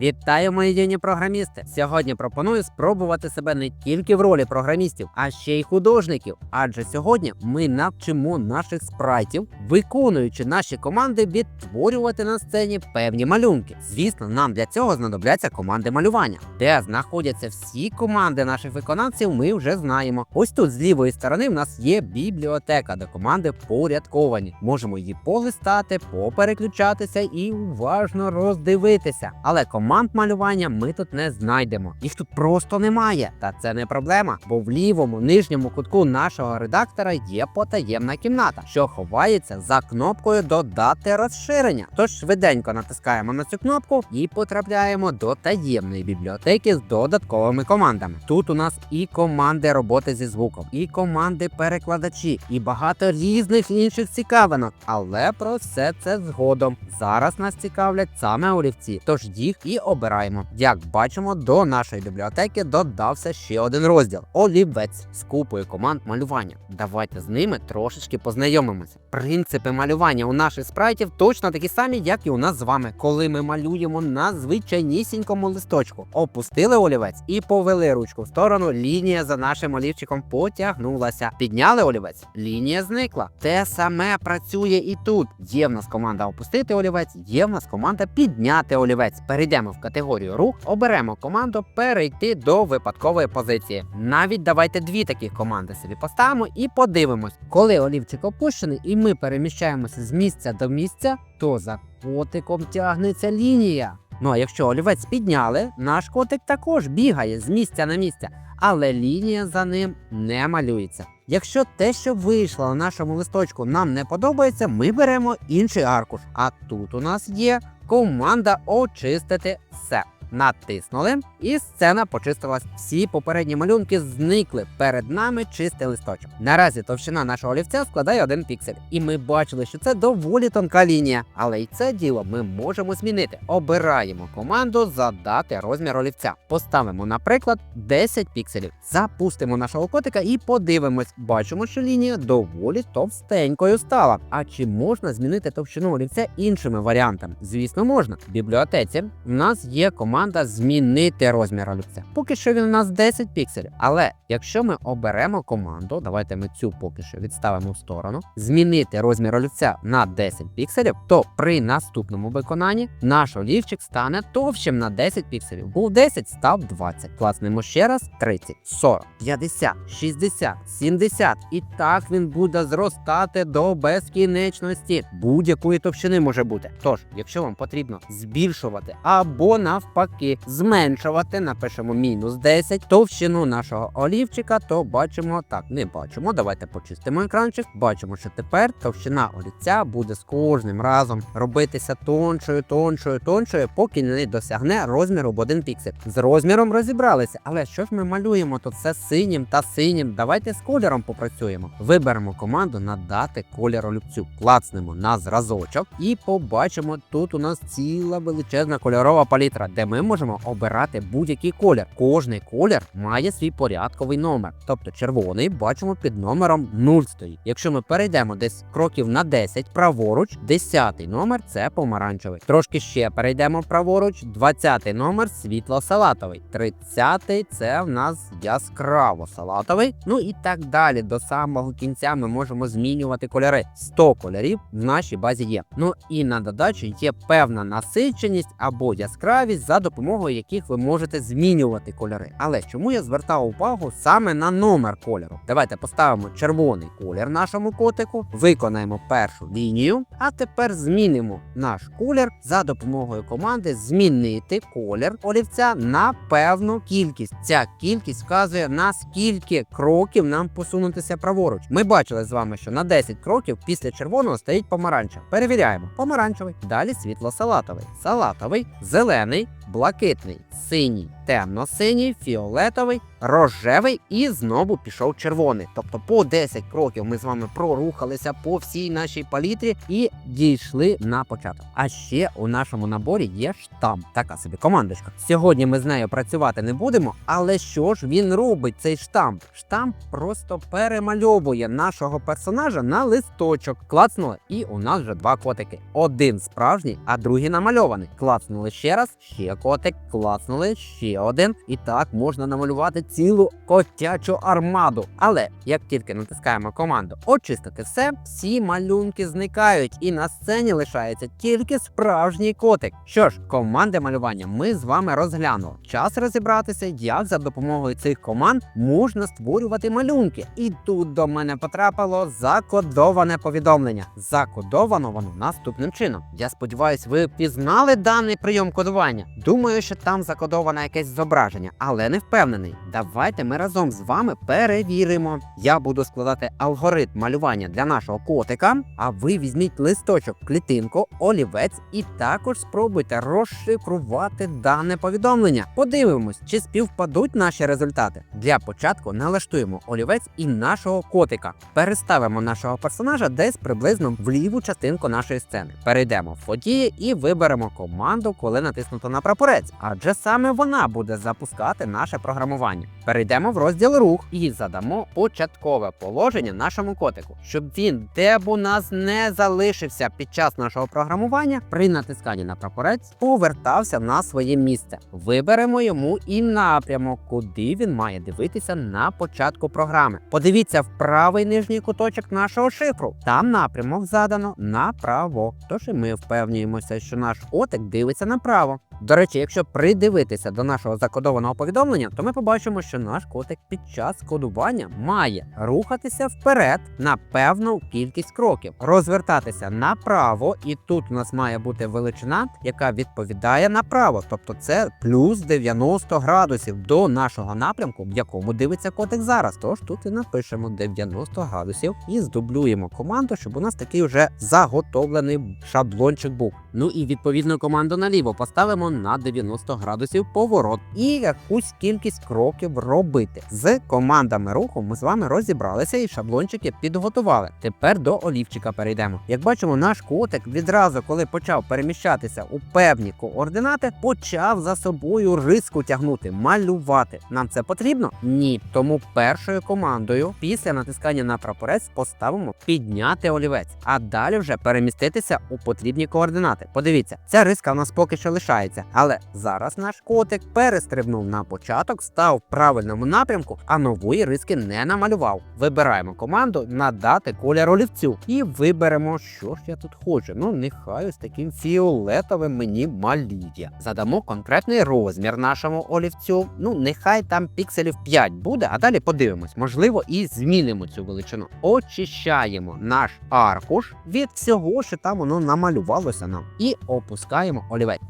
Вітаю, мої юні програмісти! Сьогодні пропоную спробувати себе не тільки в ролі програмістів, а ще й художників. Адже сьогодні ми навчимо наших спрайтів, виконуючи наші команди, відтворювати на сцені певні малюнки. Звісно, нам для цього знадобляться команди малювання, де знаходяться всі команди наших виконавців. Ми вже знаємо. Ось тут з лівої сторони в нас є бібліотека, де команди порядковані. Можемо її полистати, попереключатися і уважно роздивитися. Але команд малювання ми тут не знайдемо. Їх тут просто немає. Та це не проблема, бо в лівому нижньому кутку нашого редактора є потаємна кімната, що ховається за кнопкою Додати розширення. Тож швиденько натискаємо на цю кнопку і потрапляємо до таємної бібліотеки з додатковими командами. Тут у нас і команди роботи зі звуком, і команди перекладачі, і багато різних інших цікавинок. Але про все це згодом. Зараз нас цікавлять саме олівці, тож їх і обираємо. Як бачимо, до нашої бібліотеки додався ще один розділ олівець з купою команд малювання. Давайте з ними трошечки познайомимося. Принципи малювання у наших спрайтів точно такі самі, як і у нас з вами, коли ми малюємо на звичайнісінькому листочку. Опустили олівець і повели ручку в сторону. Лінія за нашим олівчиком потягнулася. Підняли олівець, лінія зникла. Те саме працює і тут. Є в нас команда опустити олівець, є в нас команда підняти олівець. Перейдемо в категорію рух, оберемо команду перейти до випадкової позиції. Навіть давайте дві таких команди собі поставимо і подивимось, коли олівчик опущений і ми переміщаємося з місця до місця, то за котиком тягнеться лінія. Ну а якщо олівець підняли, наш котик також бігає з місця на місце, але лінія за ним не малюється. Якщо те, що вийшло на нашому листочку, нам не подобається, ми беремо інший аркуш. А тут у нас є команда очистити все. Натиснули, і сцена почистилась. Всі попередні малюнки зникли. Перед нами чистий листочок. Наразі товщина нашого олівця складає один піксель, і ми бачили, що це доволі тонка лінія. Але й це діло ми можемо змінити. Обираємо команду задати розмір олівця. Поставимо, наприклад, 10 пікселів. Запустимо нашого котика і подивимось. Бачимо, що лінія доволі товстенькою стала. А чи можна змінити товщину олівця іншими варіантами? Звісно, можна. В бібліотеці в нас є команда змінити розмір олівця. Поки що він у нас 10 пікселів. Але якщо ми оберемо команду, давайте ми цю поки що відставимо в сторону, змінити розмір олівця на 10 пікселів, то при наступному виконанні наш олівчик стане товщим на 10 пікселів. Був 10, став 20. Класнемо ще раз 30, 40, 50, 60, 70. І так він буде зростати до безкінечності. Будь-якої товщини може бути. Тож, якщо вам потрібно збільшувати або навпаки зменшувати, напишемо мінус 10 товщину нашого олівчика, то бачимо так, не бачимо. Давайте почистимо екранчик. Бачимо, що тепер товщина олівця буде з кожним разом робитися тоншою, тоншою, тоншою, поки не досягне розміру в 1 піксель. З розміром розібралися, але що ж ми малюємо тут все синім та синім? Давайте з кольором попрацюємо. Виберемо команду надати колір олівцю. Клацнемо на зразочок і побачимо, тут у нас ціла величезна кольорова палітра, де ми можемо обирати будь-який колір. Кожний колір має свій порядковий номер. Тобто червоний бачимо під номером 0 стоїть. Якщо ми перейдемо десь кроків на 10 праворуч, 10 номер це помаранчевий. Трошки ще перейдемо праворуч, 20 номер світло-салатовий, 30 це в нас яскраво салатовий. Ну і так далі. До самого кінця ми можемо змінювати кольори. 100 кольорів в нашій базі є. Ну і на додачу є певна насиченість або яскравість, за допомогою яких ви можете змінювати кольори. Але чому я звертав увагу саме на номер кольору? Давайте поставимо червоний колір нашому котику, виконаємо першу лінію, а тепер змінимо наш колір за допомогою команди змінити колір олівця на певну кількість. Ця кількість вказує на скільки кроків нам посунутися праворуч. Ми бачили з вами, що на 10 кроків після червоного стоїть помаранча. Перевіряємо: помаранчевий, далі світло-салатовий, салатовий, зелений, блакитний, синій, темно-синій, фіолетовий, рожевий і знову пішов червоний. Тобто по 10 кроків ми з вами прорухалися по всій нашій палітрі і дійшли на початок. А ще у нашому наборі є штамп, така собі командочка. Сьогодні ми з нею працювати не будемо, але що ж він робить, цей штамп? Штамп просто перемальовує нашого персонажа на листочок. Клацнули, і у нас вже два котики. Один справжній, а другий намальований. Клацнули ще раз, ще котик, клацнули ще один. І так можна намалювати цілу котячу армаду. Але як тільки натискаємо команду очистити все, всі малюнки зникають, і на сцені лишається тільки справжній котик. Що ж, команди малювання ми з вами розглянули. Час розібратися, як за допомогою цих команд можна створювати малюнки. І тут до мене потрапило закодоване повідомлення. Закодовано воно наступним чином. Я сподіваюся, ви впізнали даний прийом кодування. Думаю, що там закодоване якесь зображення, але не впевнений. Давайте ми разом з вами перевіримо. Я буду складати алгоритм малювання для нашого котика. А ви візьміть листочок, клітинку, олівець і також спробуйте розшифрувати дане повідомлення. Подивимось, чи співпадуть наші результати. Для початку налаштуємо олівець і нашого котика. Переставимо нашого персонажа десь приблизно в ліву частинку нашої сцени. Перейдемо в події і виберемо команду, коли натиснуто на прапорець, адже саме вона буде запускати наше програмування. Перейдемо в розділ рух і задамо початкове положення нашому котику, щоб він, де б у нас не залишився під час нашого програмування, при натисканні на прапорець повертався на своє місце. Виберемо йому і напрямок, куди він має дивитися на початку програми. Подивіться в правий нижній куточок нашого шифру. Там напрямок задано направо. Тож і ми впевнюємося, що наш котик дивиться направо. До речі, якщо придивитися до нашого закодованого повідомлення, то ми побачимо, що наш котик під час кодування має рухатися вперед на певну кількість кроків, розвертатися направо, і тут у нас має бути величина, яка відповідає направо, тобто це плюс 90 градусів до нашого напрямку, в якому дивиться котик зараз. Тож тут і напишемо 90 градусів і здублюємо команду, щоб у нас такий вже заготовлений шаблончик був. Ну і відповідно команду наліво поставимо на 90 градусів поворот і якусь кількість кроків робити. З командами руху ми з вами розібралися і шаблончики підготували. Тепер до олівчика перейдемо. Як бачимо, наш котик відразу, коли почав переміщатися у певні координати, почав за собою риску тягнути, малювати. Нам це потрібно? Ні. Тому першою командою після натискання на прапорець поставимо підняти олівець, а далі вже переміститися у потрібні координати. Подивіться, ця риска в нас поки що лишається, але зараз наш котик перестрибнув на початок, став в правильному напрямку, а нової риски не намалював. Вибираємо команду надати колір олівцю і виберемо, що ж я тут хочу. Ну, нехай ось таким фіолетовим мені малює. Задамо конкретний розмір нашому олівцю. Ну, нехай там пікселів 5 буде, а далі подивимось. Можливо, і змінимо цю величину. Очищаємо наш аркуш від всього, що там воно намалювалося нам, і опускаємо олівець.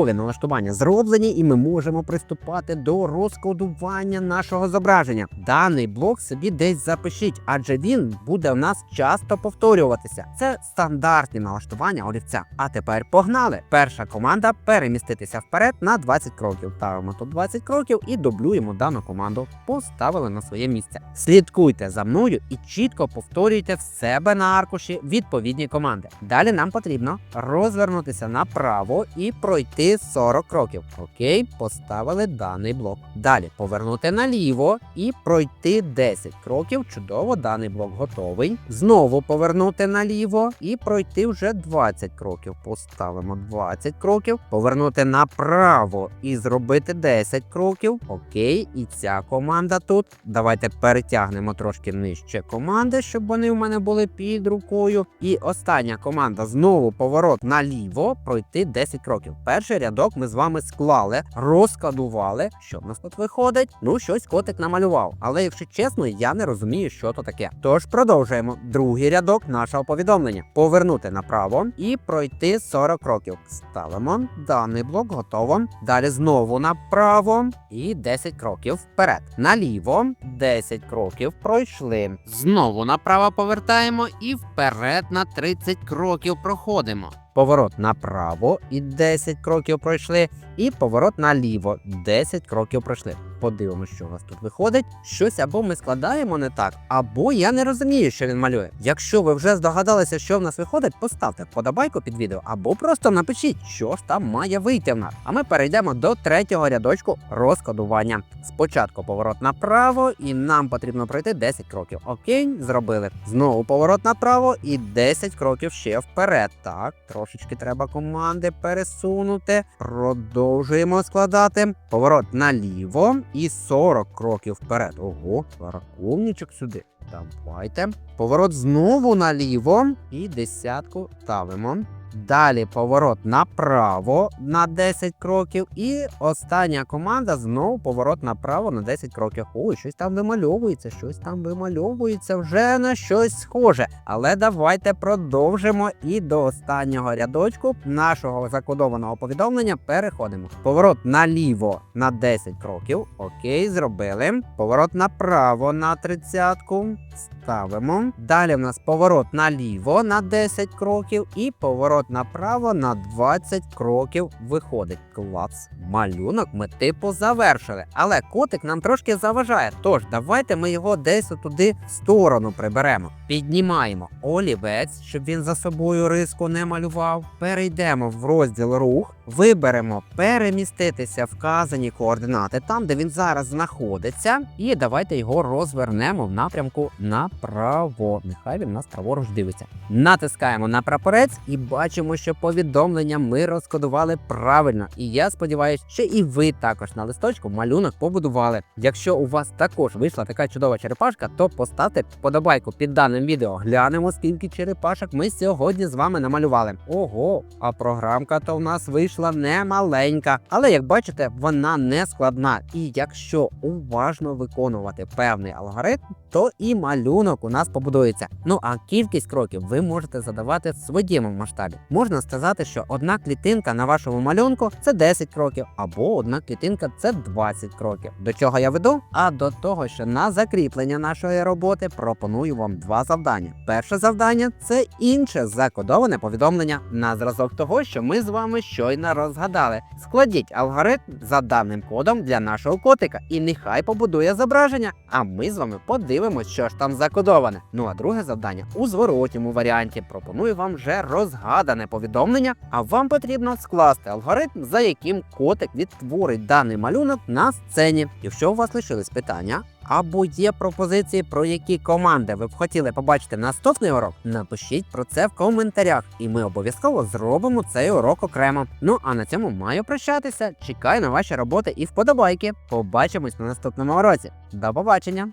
Початкові налаштування зроблені, і ми можемо приступати до розкодування нашого зображення. Даний блок собі десь запишіть, адже він буде в нас часто повторюватися. Це стандартні налаштування олівця. А тепер погнали! Перша команда переміститися вперед на 20 кроків. Ставимо тут 20 кроків і дублюємо дану команду. Поставили на своє місце. Слідкуйте за мною і чітко повторюйте в себе на аркуші відповідні команди. Далі нам потрібно розвернутися направо і пройти 40 кроків. Окей, поставили даний блок. Далі повернути наліво і пройти 10 кроків. Чудово, даний блок готовий. Знову повернути наліво і пройти вже 20 кроків. Поставимо 20 кроків, повернути направо і зробити 10 кроків. Окей, і ця команда тут. Давайте перетягнемо трошки нижче команди, щоб вони в мене були під рукою. І остання команда знову поворот наліво, пройти 10 кроків. Перший рядок ми з вами склали, розкладували. Що в нас тут виходить? Ну, щось котик намалював. Але якщо чесно, я не розумію, що то таке. Тож продовжуємо. Другий рядок нашого повідомлення: повернути направо і пройти 40 кроків. Ставимо даний блок, готово. Далі знову направо і 10 кроків вперед. Наліво 10 кроків пройшли. Знову направо повертаємо і вперед на 30 кроків проходимо. Поворот направо і 10 кроків пройшли, і поворот наліво 10 кроків пройшли. Подивимося, що у нас тут виходить. Щось або ми складаємо не так, або я не розумію, що він малює. Якщо ви вже здогадалися, що в нас виходить, поставте вподобайку під відео, або просто напишіть, що ж там має вийти в нас. А ми перейдемо до третього рядочку розкодування. Спочатку поворот направо, і нам потрібно пройти 10 кроків. Окей, зробили. Знову поворот направо і 10 кроків ще вперед. Так, трошечки треба команди пересунути. Продовжуємо складати. Поворот наліво і 40 кроків вперед. Ого, параковничок сюди. Давайте. Поворот знову наліво і десятку ставимо. Далі поворот направо на 10 кроків. І остання команда знову поворот направо на 10 кроків. Ой, щось там вимальовується, щось там вимальовується вже на щось схоже. Але давайте продовжимо і до останнього рядочку нашого закодованого повідомлення переходимо. Поворот наліво на 10 кроків. Окей, зробили. Поворот направо на 30 ставимо. Далі в нас поворот наліво на 10 кроків і поворот направо на 20 кроків виходить. Клац. Малюнок ми типу завершили. Але котик нам трошки заважає. Тож давайте ми його десь туди в сторону приберемо. Піднімаємо олівець, щоб він за собою риску не малював. Перейдемо в розділ рух, виберемо переміститися вказані координати там, де він зараз знаходиться. І давайте його розвернемо в напрямку направо. Нехай він нас праворуч дивиться. Натискаємо на прапорець і бачимо, що повідомлення ми розкодували правильно. І я сподіваюся, що і ви також на листочку малюнок побудували. Якщо у вас також вийшла така чудова черепашка, то поставте вподобайку під даним відео. Глянемо, скільки черепашок ми сьогодні з вами намалювали. Ого, а програмка то в нас вийшла не маленька. Але як бачите, вона не складна. І якщо уважно виконувати певний алгоритм, то і малюнок у нас побудується. Ну а кількість кроків ви можете задавати в своєму масштабі. Можна сказати, що одна клітинка на вашому малюнку це 10 кроків, або одна клітинка це 20 кроків. До чого я веду? А до того, що на закріплення нашої роботи пропоную вам два завдання. Перше завдання це інше закодоване повідомлення на зразок того, що ми з вами щойно розгадали. Складіть алгоритм за даним кодом для нашого котика, і нехай побудує зображення. А ми з вами подивимось, що ж там закодоване. Ну а друге завдання у зворотньому варіанті. Пропоную вам вже розгадане повідомлення, а вам потрібно скласти алгоритм, за яким котик відтворить даний малюнок на сцені. Якщо у вас лишились питання. Або є пропозиції, про які команди ви б хотіли побачити наступний урок, напишіть про це в коментарях, і ми обов'язково зробимо цей урок окремо. Ну а на цьому маю прощатися. Чекаю на ваші роботи і вподобайки. Побачимось на наступному уроці. До побачення!